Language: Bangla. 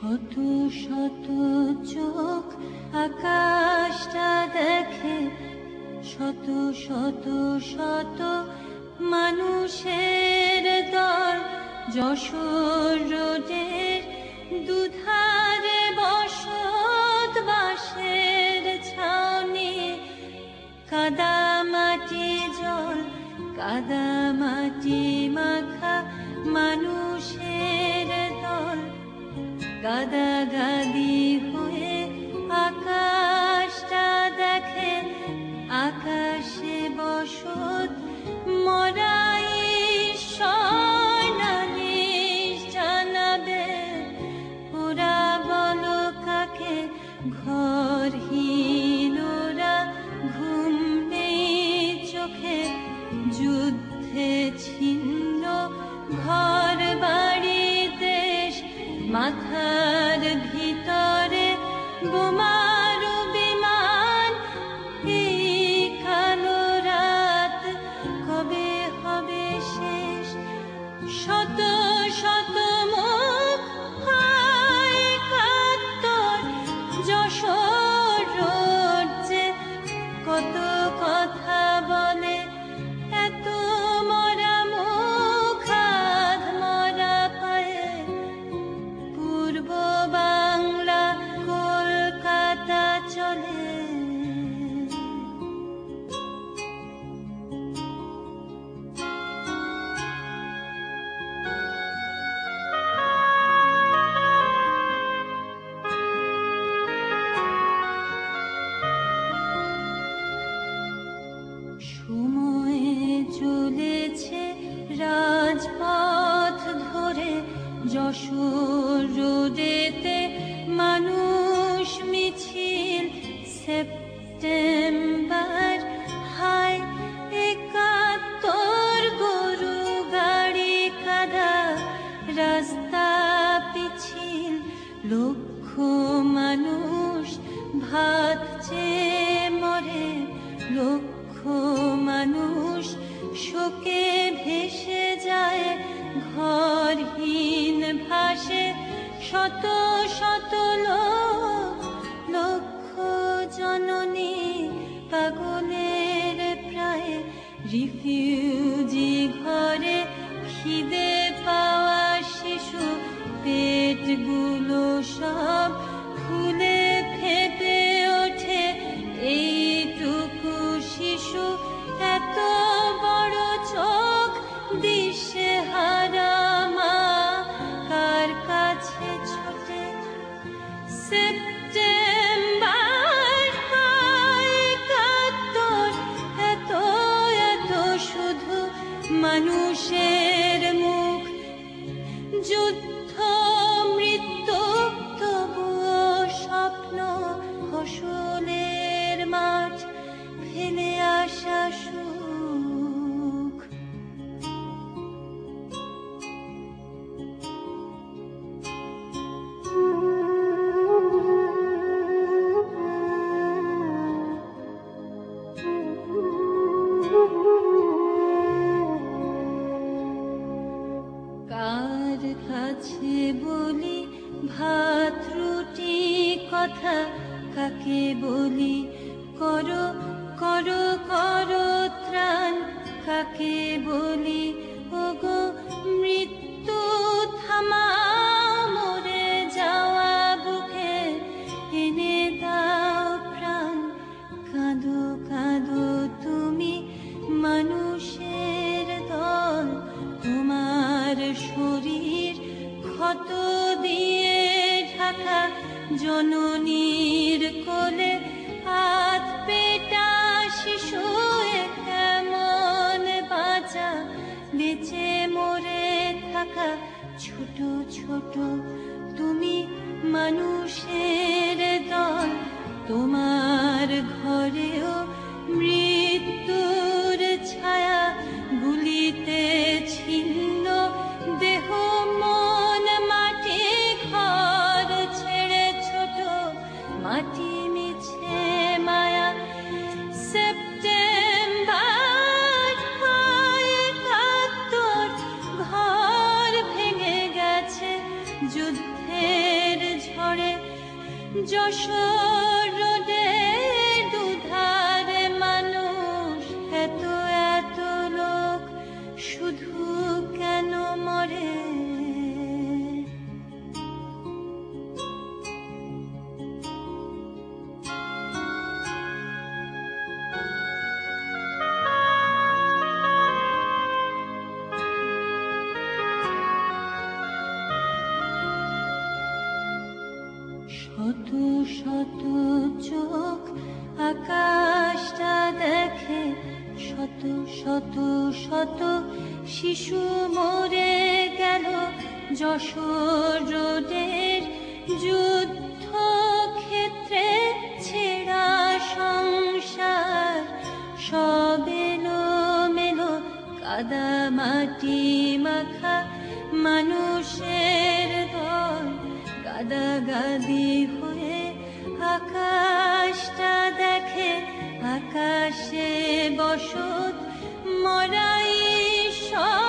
শত শত চোখ আকাশটা দেখে শত শত শত মানুষের দল যশোর রোডের দুধারে বসত বাসের ছাউনি। কাদা মাটি জল, কাদা মাটি মাখা মানুষের গাদা রোডেতে মানুষ মিছিল সেপ্টেম্বর হায়, একাত্তর গরু গাড়ি কাদা, রাস্তা পিছিল, লক্ষ মানুষ ভাত চেয়ে মরে, লক্ষ মানুষ শোকে ভেসে যায় ঘরহীন ভাসে শত শত লোক লক্ষ জননী পাগলের প্রায় রিফিউজি কথা কাকে বলি? করো করো করো ত্রাণ। কাকে বলি? ওগো, মৃত্যু থামা মরে যাওয়া বুকে। এনে দাও প্রাণ। কাঁদো কাঁদো তুমি মানুষের দল। তোমার শরীর ক্ষত জননীর কোলে হাত পেটা শিশু কেমন বাঁচা? বেঁচে মরে থাকা ছোট ছোট, তুমি মানুষের দল। তোমার ঘরেও মৃত্যুর ছায়া শুধু কেন মরে? শত শত শত শত শত শিশু মরে গেল যশোর রোডের যুদ্ধ ক্ষেত্রে ছেঁড়া সংসার। সব এলো মেলো কাদা মাটি মাখা মানুষের দল। গাদাগাদি হয়ে আকাশটা দেখে আকাশে বসত মরাই ঈশ্বর